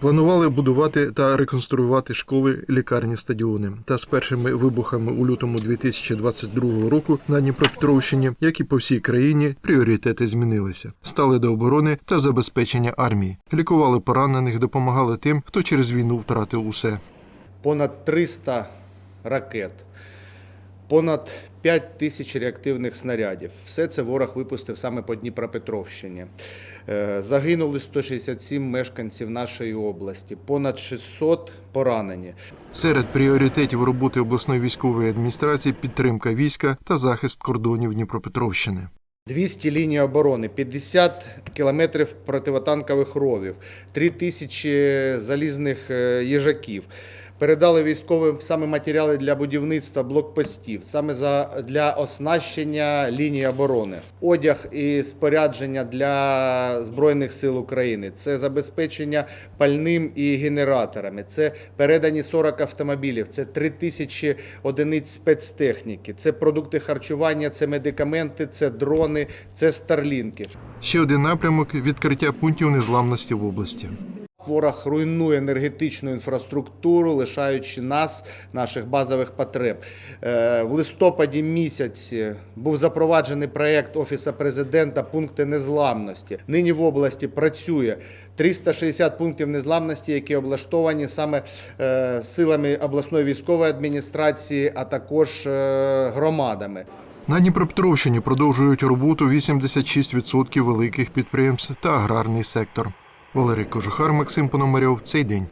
Планували будувати та реконструювати школи, лікарні, стадіони. Та з першими вибухами у лютому 2022 року на Дніпропетровщині, як і по всій країні, пріоритети змінилися. Стали до оборони та забезпечення армії. Лікували поранених, допомагали тим, хто через війну втратив усе. понад 300 ракет, понад 5 тисяч реактивних снарядів. Все це ворог випустив саме по Дніпропетровщині. Е, Загинули 167 мешканців нашої області, понад 600 поранені. Серед пріоритетів роботи обласної військової адміністрації підтримка війська та захист кордонів Дніпропетровщини. 200 ліній оборони, 50 кілометрів противотанкових ровів, 3 тисячі залізних е, їжаків. Передали військовим саме матеріали для будівництва блокпостів, саме за для оснащення лінії оборони, одяг і спорядження для збройних сил України. Це забезпечення пальним і генераторами. Це передані 40 автомобілів, це 3 тисячі одиниць спецтехніки, це продукти харчування, це медикаменти, це дрони, це старлінки. Ще один напрямок відкриття пунктів незламності в області. Ворог руйнує енергетичну інфраструктуру, лишаючи нас, наших базових потреб. Е, В листопаді місяці був запроваджений проєкт Офісу президента Пункти незламності. Нині в області працює 360 пунктів незламності, які облаштовані саме е, силами обласної військової адміністрації, а також е, громадами. На Дніпропетровщині продовжують роботу 86% великих підприємств та аграрний сектор. Валерій Кожухар, Максим Пономарьов. Цей день.